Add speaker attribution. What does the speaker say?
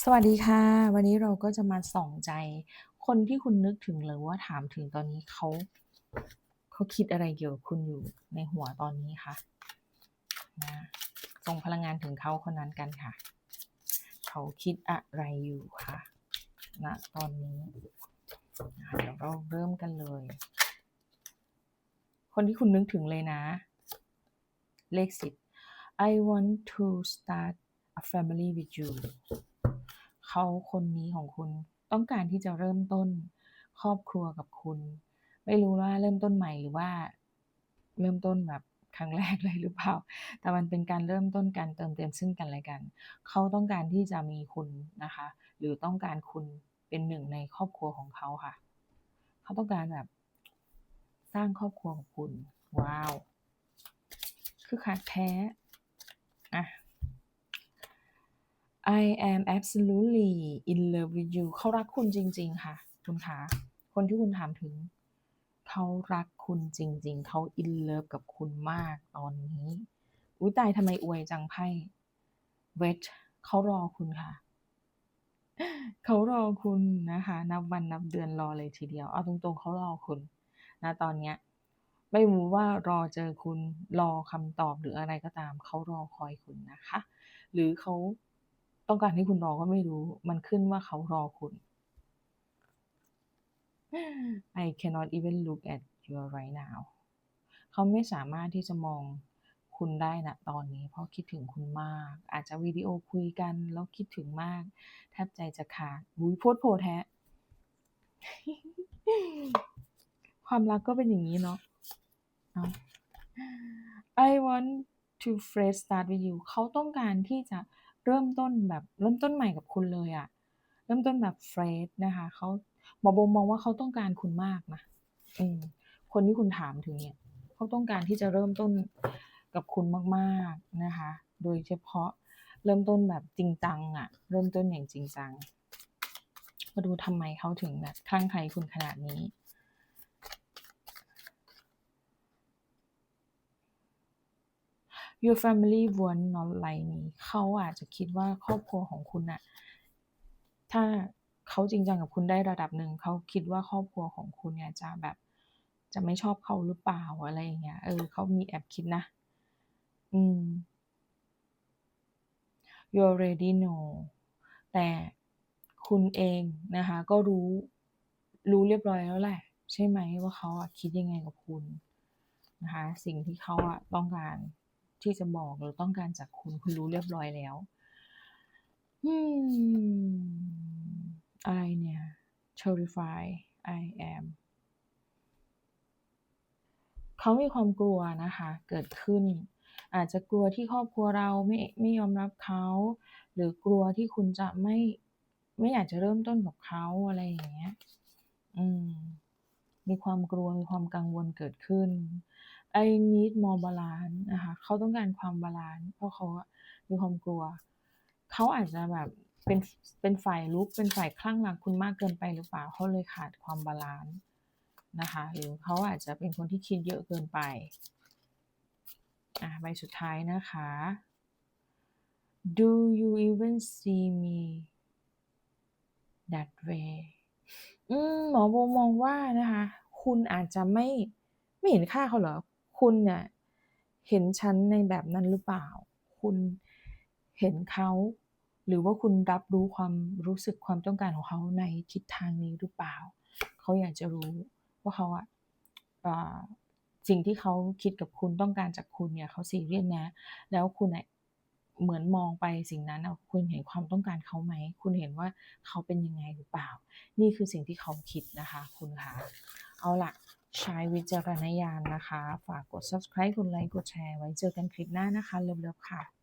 Speaker 1: สวัสดีค่ะ วันนี้เราก็จะมาส่องใจ คนที่คุณนึกถึงหรือว่าถามถึงตอนนี้เขาเขาคิดอะไรเกี่ยวกับคุณอยู่ในหัวตอนนี้คะนะส่งพลังงานถึงเขาคนนั้นกันค่ะ เขาคิดอะไรอยู่คะณตอนนี้นะเดี๋ยวเราเริ่มกันเลย คนที่คุณนึกถึงเลยนะ เลขสิบ I want to start a family with you เขาคนนี้ของคุณต้องการที่จะเริ่มต้นครอบครัวกับคุณ ไม่รู้ว่าเริ่มต้นใหม่หรือว่า เริ่มต้นแบบครั้งแรกเลยหรือเปล่า แต่มันเป็นการเริ่มต้นการเติมเต็มซึ่งกันและกัน เขาต้องการที่จะมีคุณนะคะ หรือต้องการคุณเป็นหนึ่งในครอบครัวของเขาค่ะ เขาต้องการแบบสร้างครอบครัวกับคุณ ว้าว คือขาดแท้ อะ I am absolutely in love with you เขารักคุณจริง ๆ ค่ะ คุณคะคนที่คุณถามถึง เขารักคุณจริง ๆ เขา in love กับคุณมากตอนนี้ อุ้ยตายทำไมอวยจังไพ่ wait เขารอคุณค่ะ เขารอคุณนะคะ นับวันนับเดือนรอเลยทีเดียว เอาตรงๆเขารอคุณนะตอนเนี้ยไม่รู้ว่ารอเจอคุณรอคำตอบหรืออะไรก็ตาม เขารอคอยคุณนะคะ หรือเขา ต้องการให้คุณรอก็ไม่รู้ มันขึ้นว่าเขารอคุณ I cannot even look at you right now เขาไม่สามารถที่จะมองคุณได้นะตอนนี้ เพราะคิดถึงคุณมาก อาจจะวิดีโอคุยกัน แล้วคิดถึงมาก แทบใจจะขาดบุยโพดโพแท้ ความรักก็เป็นอย่างนี้เนาะเอา I want to fresh start with you เขาต้องการที่จะ เริ่มต้นแบบเริ่มต้นใหม่กับคุณเลยอะเริ่มต้นแบบเฟรชนะคะเขาหมอโบมองว่าเขาต้องการคุณมากนะอืมคนที่คุณถามถึงเนี่ยเขาต้องการที่จะเริ่มต้นกับคุณมากๆนะคะ โดยเฉพาะเริ่มต้นแบบจริงจังอะเริ่มต้นอย่างจริงจังมาดูทำไมเขาถึงแบบคลั่งไคล้คุณขนาดนี้ your family want not like me เขาอาจจะคิดว่าครอบครัวของคุณน่ะถ้าเขาจริงจังกับคุณได้ระดับหนึ่ง เขาคิดว่าครอบครัวของคุณเนี่ยจะแบบจะไม่ชอบเขาหรือเปล่าอะไรอย่างเงี้ย เออเขามีแอบคิดนะ อืม you already know แต่คุณเองนะคะ ก็รู้รู้เรียบร้อยแล้วแหละ ใช่ไหมว่าเขาอะคิดยังไงกับคุณนะคะ สิ่งที่เขาอะต้องการ ที่จะบอกหรือต้องการจากคุณคุณรู้เรียบร้อยแล้วอืมอะไรเนี่ย terrify I am เขามีความกลัวนะคะ เกิดขึ้น อาจจะกลัวที่ครอบครัวเราไม่ไม่ยอมรับเขา หรือกลัวที่คุณจะไม่ไม่อยากจะเริ่มต้นกับเขาอะไรอย่างเงี้ย อืม มีความกลัวมีความกังวลเกิดขึ้น I need more balance นะคะเขาต้องการความบาลานซ์เพราะเขามีความกลัว เขาอาจจะแบบเป็นเป็นฝ่ายรุกเป็นฝ่ายคลั่งรักคุณมากเกินไปหรือเปล่าเขาเลยขาดความบาลานซ์นะคะ หรือเขาอาจจะเป็นคนที่คิดเยอะเกินไปอะใบสุดท้ายนะคะ Do you even see me that way อืมหมอโบมองว่านะคะ คุณอาจจะไม่ไม่เห็นค่าเขาเหรอ คุณเนี่ยเห็นฉันในแบบนั้นหรือเปล่า คุณเห็นเขา หรือว่าคุณรับรู้ความรู้สึกความต้องการของเขาในทิศทางนี้หรือเปล่า เขาอยากจะรู้ว่าเขาอะสิ่งที่เขาคิดกับคุณต้องการจากคุณเนี่ยเขาซีเรียสนะ แล้วคุณอะเหมือนมองไปสิ่งนั้นคุณเห็นความต้องการเขาไหม คุณเห็นว่าเขาเป็นยังไงหรือเปล่า นี่คือสิ่งที่เขาคิดนะคะ คุณคะเอาละ ใช้วิจารณญาณนะคะ ฝากกด subscribe กดไลค์ กดแชร์ ไว้เจอกันคลิปหน้านะคะ เลิฟๆค่ะ